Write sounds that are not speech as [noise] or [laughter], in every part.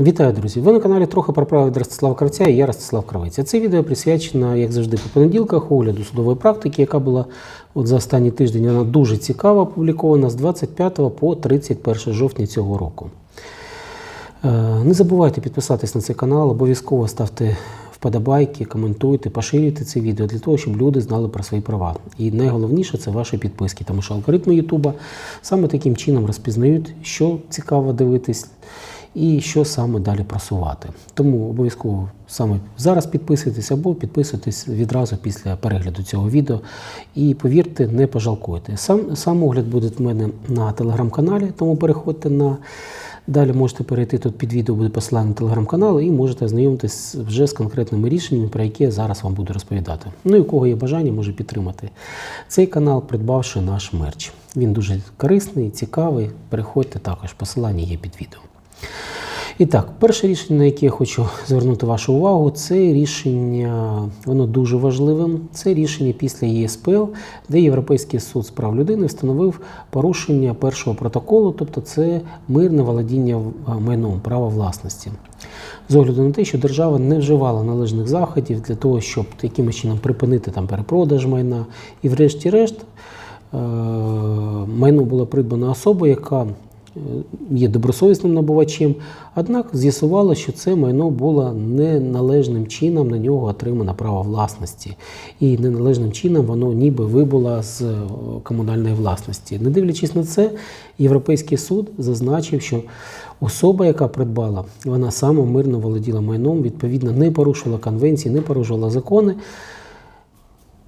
Вітаю, друзі! Ви на каналі трохи про право від Ростислава Кравця і я Ростислав Кравець. Це відео присвячено, як завжди, по понеділках огляду судової практики, яка була от за останній тиждень. Вона дуже цікава, опублікована з 25 по 31 жовтня цього року. Е, Не забувайте підписатись на цей канал, обов'язково ставте вподобайки, коментуйте, поширюйте це відео для того, щоб люди знали про свої права. І найголовніше це ваші підписки, тому що алгоритми Ютуба саме таким чином розпізнають, що цікаво дивитись і що саме далі просувати. Тому обов'язково саме зараз підписуйтесь або підписуйтесь відразу після перегляду цього відео. І повірте, не пожалкуйте. Сам, сам огляд буде в мене на телеграм-каналі, тому переходьте на. Далі можете перейти тут під відео буде посилання на телеграм-канал і можете ознайомитись вже з конкретними рішеннями, про які я зараз вам буду розповідати. Ну і у кого є бажання, може підтримати цей канал, придбавши наш мерч. Він дуже корисний, цікавий. Переходьте також, посилання є під відео. І так, перше рішення, на яке я хочу [laughs] звернути вашу увагу, це рішення, воно дуже важливим. Це рішення після ЄСПЛ, де Європейський суд з прав людини встановив порушення першого протоколу, тобто це мирне володіння майном права власності. З огляду на те, що держава не вживала належних заходів для того, щоб якимось чином припинити там перепродаж майна, і, врешті-решт, е, майно було придбано особою, яка е, є добросовісним набувачем, однак з'ясувало, що це майно було неналежним чином на нього отримано право власності, і неналежним чином воно ніби вибуло з е, комунальної власності. Не дивлячись на це, Європейський суд зазначив, що особа, яка придбала, вона саме мирно володіла майном, відповідно, не порушувала конвенції, не порушувала закони.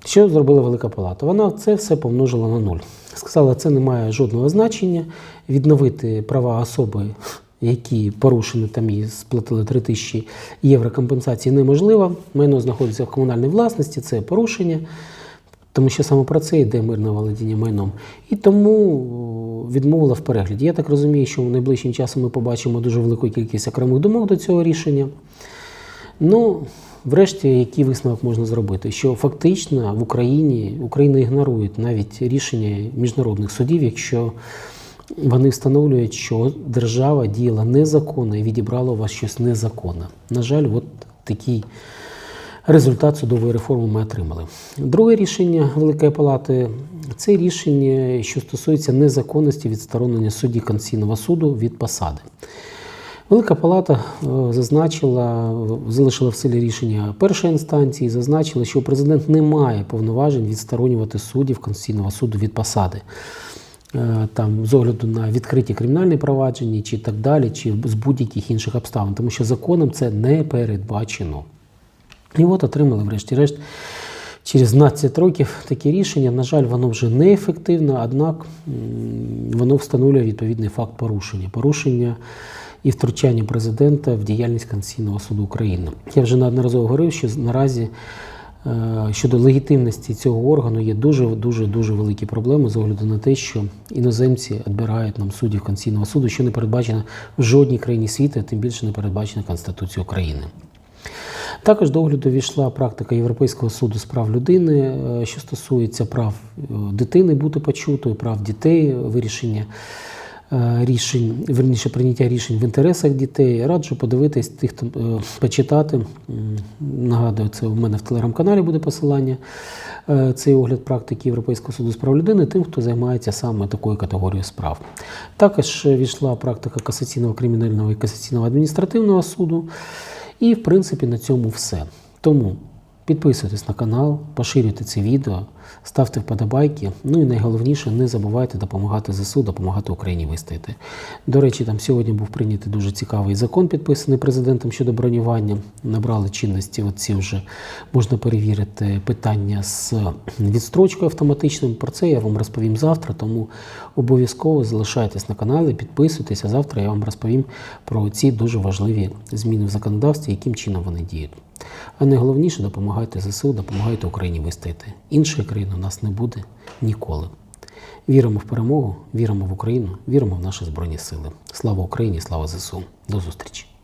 Що зробила Велика Палата? Вона це все помножила на нуль. Сказала, це не має жодного значення. Відновити права особи, які порушені там і сплатили 3 тисячі євро компенсації, неможливо. Майно знаходиться в комунальній власності, це порушення, тому що саме про це йде мирне володіння майном. І тому відмовила в перегляді. Я так розумію, що найближчим часом ми побачимо дуже велику кількість окремих думок до цього рішення. Ну, Врешті, який висновок можна зробити? Що фактично в Україні Україна ігнорує навіть рішення міжнародних судів, якщо вони встановлюють, що держава діяла незаконно і відібрала у вас щось незаконне. На жаль, от такий результат судової реформи ми отримали. Друге рішення Великої Палати це рішення, що стосується незаконності відсторонення судді Конституційного суду від посади. Велика Палата е, зазначила, залишила в силі рішення першої інстанції, зазначила, що президент не має повноважень відсторонювати суддів Конституційного суду від посади. Е, Там з огляду на відкриті кримінальні провадження, чи так далі, чи з будь-яких інших обставин, тому що законом це не передбачено. І от отримали, врешті-решт, через 12 років таке рішення. На жаль, воно вже неефективне, однак воно встановлює відповідний факт порушення. Порушення і втручання президента в діяльність Конституційного суду України. Я вже неодноразово говорив, що наразі е, щодо легітимності цього органу є дуже дуже дуже великі проблеми з огляду на те, що іноземці відбирають нам суддів Конституційного суду, що не передбачено в жодній країні світу, тим більше не передбачено Конституцією України. Також до огляду війшла практика Європейського суду з прав людини, е, що стосується прав е, дитини бути почутою, прав дітей, вирішення рішень, верніше прийняття рішень в інтересах дітей. Раджу подивитись тих, хто почитати. Нагадую, це у мене в телеграм-каналі буде посилання. Цей огляд практики Європейського суду з прав людини тим, хто займається саме такою категорією справ. Також війшла практика касаційного кримінального і касаційного адміністративного суду. І, в принципі, на цьому все. Тому підписуйтесь на канал, поширюйте це відео, ставте вподобайки. Ну і найголовніше, не забувайте допомагати ЗСУ, допомагати Україні вистояти. До речі, там сьогодні був прийнятий дуже цікавий закон, підписаний президентом щодо бронювання. Набрали чинності. Оці вже можна перевірити питання з відстрочкою автоматичним. Про це я вам розповім завтра. Тому обов'язково залишайтесь на каналі, підписуйтесь, а завтра я вам розповім про ці дуже важливі зміни в законодавстві, яким чином вони діють. А найголовніше допомагайте ЗСУ, допомагайте Україні вистояти. Іншої країни у нас не буде ніколи. Віримо в перемогу, віримо в Україну, віримо в наші Збройні Сили. Слава Україні, слава ЗСУ. До зустрічі!